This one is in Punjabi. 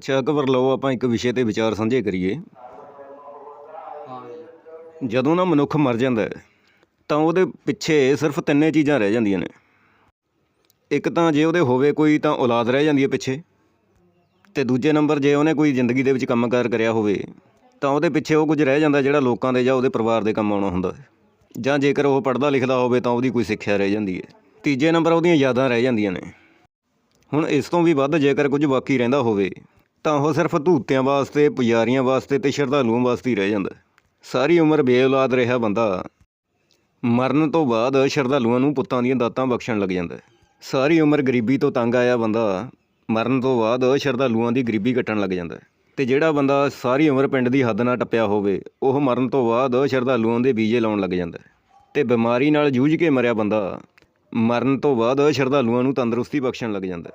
ਅੱਛਾ ਕਵਰ ਲਓ ਆਪਾਂ ਇੱਕ ਵਿਸ਼ੇ ਤੇ ਵਿਚਾਰ ਸਾਂਝੇ ਕਰੀਏ। ਜਦੋਂ ਨਾ ਮਨੁੱਖ ਮਰ ਜਾਂਦਾ ਹੈ ਤਾਂ ਉਹਦੇ ਪਿੱਛੇ ਸਿਰਫ ਤਿੰਨੇ ਚੀਜ਼ਾਂ ਰਹਿ ਜਾਂਦੀਆਂ ਨੇ। ਇੱਕ ਤਾਂ ਜੇ ਉਹਦੇ ਹੋਵੇ ਕੋਈ ਤਾਂ ਔਲਾਦ ਰਹਿ ਜਾਂਦੀ ਹੈ ਪਿੱਛੇ। ਤੇ ਦੂਜੇ ਨੰਬਰ ਜੇ ਉਹਨੇ ਕੋਈ ਜ਼ਿੰਦਗੀ ਦੇ ਵਿੱਚ ਕੰਮਕਾਰ ਕਰਿਆ ਹੋਵੇ ਤਾਂ ਉਹਦੇ ਪਿੱਛੇ ਉਹ ਕੁਝ ਰਹਿ ਜਾਂਦਾ ਜਿਹੜਾ ਲੋਕਾਂ ਦੇ ਜਾਂ ਉਹਦੇ ਪਰਿਵਾਰ ਦੇ ਕੰਮ ਆਉਣਾ ਹੁੰਦਾ ਹੈ। ਜਾਂ ਜੇਕਰ ਉਹ ਪੜ੍ਹਦਾ ਲਿਖਦਾ ਹੋਵੇ ਤਾਂ ਉਹਦੀ ਕੋਈ ਸਿੱਖਿਆ ਰਹਿ ਜਾਂਦੀ ਹੈ। ਤੀਜੇ ਨੰਬਰ ਉਹਦੀਆਂ ਯਾਦਾਂ ਰਹਿ ਜਾਂਦੀਆਂ ਨੇ। ਹੁਣ ਇਸ ਤੋਂ ਵੀ ਵੱਧ ਜੇਕਰ ਕੁਝ ਬਾਕੀ ਰਹਿੰਦਾ ਹੋਵੇ ਤਾਂ ਉਹ ਸਿਰਫ ਧੂਤਿਆਂ ਵਾਸਤੇ, ਪੁਜਾਰੀਆਂ ਵਾਸਤੇ ਤੇ ਸ਼ਰਧਾਲੂਆਂ ਵਾਸਤੇ ਹੀ ਰਹਿ ਜਾਂਦਾ ਸਾਰੀ ਉਮਰ ਬੇਔਲਾਦ ਰਿਹਾ ਬੰਦਾ ਮਰਨ ਤੋਂ ਬਾਅਦ ਸ਼ਰਧਾਲੂਆਂ ਨੂੰ ਪੁੱਤਾਂ ਦੀਆਂ ਦਾਤਾਂ ਬਖਸ਼ਣ ਲੱਗ ਜਾਂਦਾ ਸਾਰੀ ਉਮਰ ਗਰੀਬੀ ਤੋਂ ਤੰਗ ਆਇਆ ਬੰਦਾ ਮਰਨ ਤੋਂ ਬਾਅਦ ਸ਼ਰਧਾਲੂਆਂ ਦੀ ਗਰੀਬੀ ਕੱਟਣ ਲੱਗ ਜਾਂਦਾ ਹੈ। ਤੇ ਜਿਹੜਾ ਬੰਦਾ ਸਾਰੀ ਉਮਰ ਪਿੰਡ ਦੀ ਹੱਦ ਨਾਲ ਟੱਪਿਆ ਹੋਵੇ, ਉਹ ਮਰਨ ਤੋਂ ਬਾਅਦ ਸ਼ਰਧਾਲੂਆਂ ਦੇ ਬੀਜੇ ਲਾਉਣ ਲੱਗ ਜਾਂਦਾ ਹੈ। ਤੇ ਬਿਮਾਰੀ ਨਾਲ ਜੂਝ ਕੇ ਮਰਿਆ ਬੰਦਾ ਮਰਨ ਤੋਂ ਬਾਅਦ ਸ਼ਰਧਾਲੂਆਂ ਨੂੰ ਤੰਦਰੁਸਤੀ ਬਖਸ਼ਣ ਲੱਗ ਜਾਂਦਾ